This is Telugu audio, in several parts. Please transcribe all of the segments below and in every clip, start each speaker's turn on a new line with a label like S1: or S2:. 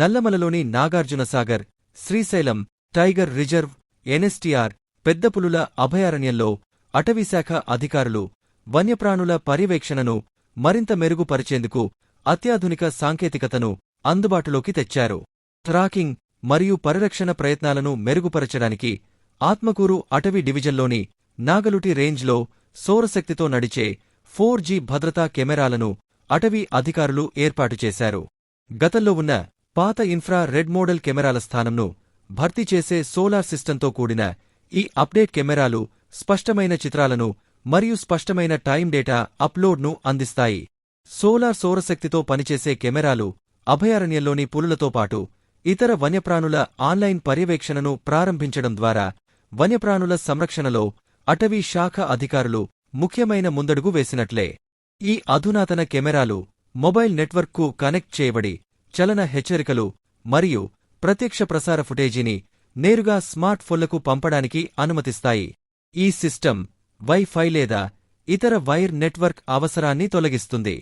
S1: నల్లమలలోని Nagarjunasagar Srisailam tiger reserve NSTR పెద్దపులుల అభయారణ్యంలో అటవీశాఖ అధికారులు వన్యప్రాణుల పర్యవేక్షణను మరింత మెరుగుపరిచేందుకు అత్యాధునిక సాంకేతికతను అందుబాటులోకి తెచ్చారు. ట్రాకింగ్ మరియు పరిరక్షణ ప్రయత్నాలను మెరుగుపరచడానికి ఆత్మకూరు అటవీ డివిజన్లోని నాగలుటి రేంజ్లో సౌరశక్తితో నడిచే ఫోర్ జీ భద్రతా కెమెరాలను అటవీ అధికారులు ఏర్పాటు చేశారు. గతంలో ఉన్న పాత ఇన్ఫ్రా రెడ్ మోడల్ కెమెరాల స్థానంను భర్తీ చేసే సోలార్ సిస్టంతో కూడిన ఈ అప్డేట్ కెమెరాలు స్పష్టమైన చిత్రాలను మరియు స్పష్టమైన టైం డేటా అప్లోడ్ను అందిస్తాయి. సోలార్ సౌరశక్తితో పనిచేసే కెమెరాలు అభయారణ్యంలోని పులులతో పాటు ఇతర వన్యప్రాణుల ఆన్లైన్ పర్యవేక్షణను ప్రారంభించడం ద్వారా వన్యప్రాణుల సంరక్షణలో అటవీ శాఖ అధికారులు ముఖ్యమైన ముందడుగు వేసినట్లే. ఈ అధునాతన కెమెరాలు మొబైల్ నెట్వర్క్కు కనెక్ట్ చేయబడి చలన హెచ్చరికలు మరియు ప్రత్యక్ష ప్రసార ఫుటేజీని నేరుగా స్మార్ట్ ఫోన్లకు పంపడానికి అనుమతిస్తాయి. ఈ సిస్టమ్ వైఫై లేదా ఇతర వైర్ నెట్వర్క్ అవసరాన్ని తొలగిస్తుంది.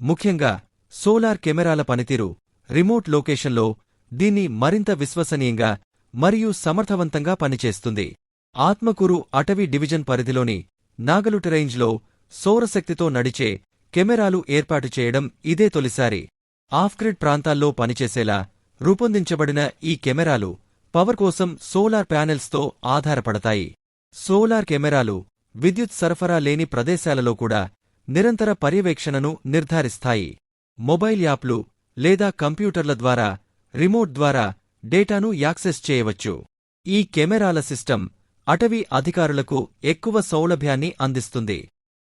S1: ముఖ్యంగా సోలార్ కెమెరాల పనితీరు రిమోట్ లొకేషన్లో దీన్ని మరింత విశ్వసనీయంగా మరియు సమర్థవంతంగా పనిచేస్తుంది. ఆత్మకూరు అటవీ డివిజన్ పరిధిలోని నాగలుట రేంజ్లో సౌరశక్తితో నడిచే కెమెరాలు ఏర్పాటు చేయడం ఇదే తొలిసారి. ఆఫ్గ్రిడ్ ప్రాంతాల్లో పనిచేసేలా రూపొందించబడిన ఈ కెమెరాలు పవర్ కోసం సోలార్ ప్యానెల్స్తో ఆధారపడతాయి. సోలార్ కెమెరాలు విద్యుత్ సరఫరా లేని ప్రదేశాలలో కూడా నిరంతర పర్యవేక్షణను నిర్ధారిస్తాయి. మొబైల్ యాప్లు లేదా కంప్యూటర్ల ద్వారా రిమోట్ ద్వారా డేటాను యాక్సెస్ చేయవచ్చు. ఈ కెమెరాల సిస్టమ్ అటవీ అధికారులకు ఎక్కువ సౌలభ్యాన్ని అందిస్తుంది.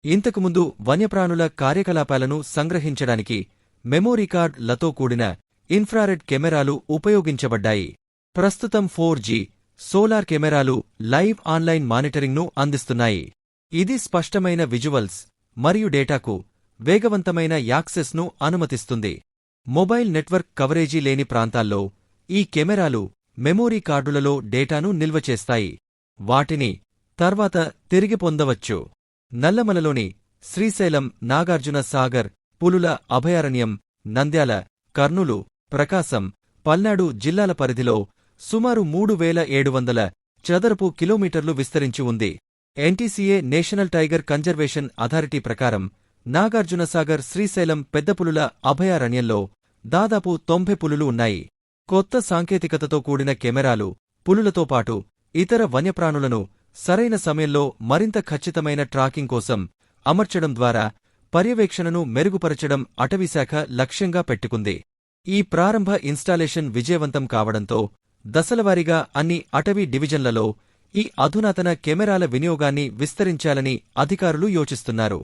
S1: ఇంతకుముందు వన్యప్రాణుల కార్యకలాపాలను సంగ్రహించడానికి మెమోరీ కార్డ్లతో కూడిన ఇన్ఫ్రారెడ్ కెమెరాలు ఉపయోగించబడ్డాయి. ప్రస్తుతం ఫోర్ జీ సోలార్ కెమెరాలు లైవ్ ఆన్లైన్ మానిటరింగ్ను అందిస్తున్నాయి. ఇది స్పష్టమైన విజువల్స్ మరియు డేటాకు వేగవంతమైన యాక్సెస్ను అనుమతిస్తుంది. మొబైల్ నెట్వర్క్ కవరేజీ లేని ప్రాంతాల్లో ఈ కెమెరాలు మెమోరీ కార్డులలో డేటాను నిల్వ చేస్తాయి. వాటిని తర్వాత తిరిగి పొందవచ్చు. నల్లమలలోని శ్రీశైలం నాగార్జున సాగర్ పులుల అభయారణ్యం నంద్యాల కర్నూలు ప్రకాశం పల్నాడు జిల్లాల పరిధిలో సుమారు మూడు వేల ఏడు వందల చదరపు కిలోమీటర్లు విస్తరించి ఉంది. NTCA National Tiger Conservation Authority ప్రకారం నాగార్జునసాగర్ శ్రీశైలం పెద్దపులుల అభయారణ్యంలో దాదాపు తొంభై పులులు ఉన్నాయి. కొత్త సాంకేతికతతో కూడిన కెమెరాలు పులులతో పాటు ఇతర వన్యప్రాణులను సరైన సమయంలో మరింత ఖచ్చితమైన ట్రాకింగ్ కోసం అమర్చడం ద్వారా పర్యవేక్షణను మెరుగుపరచడం అటవీశాఖ లక్ష్యంగా పెట్టుకుంది. ఈ ప్రారంభ ఇన్స్టాలేషన్ విజయవంతం కావడంతో దశలవారీగా అన్ని అటవీ డివిజన్లలో ఈ అధునాతన కెమెరాల వినియోగాన్ని విస్తరించాలని అధికారులు యోచిస్తున్నారు.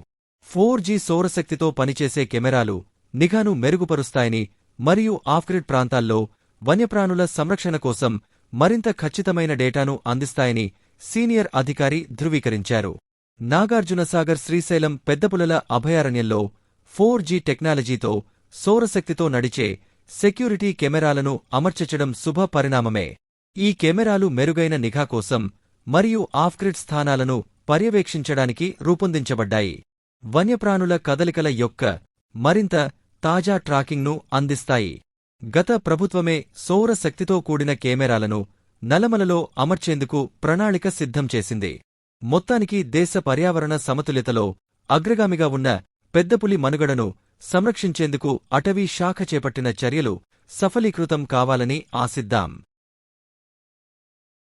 S1: ఫోర్ జీ సౌరశక్తితో పనిచేసే కెమెరాలు నిఘాను మెరుగుపరుస్తాయని మరియు ఆఫ్గ్రిడ్ ప్రాంతాల్లో వన్యప్రాణుల సంరక్షణ కోసం మరింత ఖచ్చితమైన డేటాను అందిస్తాయని సీనియర్ అధికారి ధృవీకరించారు. నాగార్జునసాగర్ శ్రీశైలం పెద్దపులల అభయారణ్యంలో ఫోర్ జీ టెక్నాలజీతో సౌరశక్తితో నడిచే సెక్యూరిటీ కెమెరాలను అమర్చచడం శుభ పరిణామమే. ఈ కెమెరాలు మెరుగైన నిఘా కోసం మరియు ఆఫ్గ్రిడ్ స్థానాలను పర్యవేక్షించడానికి రూపొందించబడ్డాయి. వన్యప్రాణుల కదలికల యొక్క మరింత తాజా ట్రాకింగ్ను అందిస్తాయి. గత ప్రభుత్వమే సౌరశక్తితో కూడిన కెమెరాలను నలమలలో అమర్చేందుకు ప్రణాళిక సిద్ధం చేసింది. మొత్తానికి దేశ పర్యావరణ సమతుల్యతలో అగ్రగామిగా ఉన్న పెద్దపులి మనుగడను సంరక్షించేందుకు అటవీ శాఖ చేపట్టిన చర్యలు సఫలీకృతం కావాలని ఆశిద్దాం.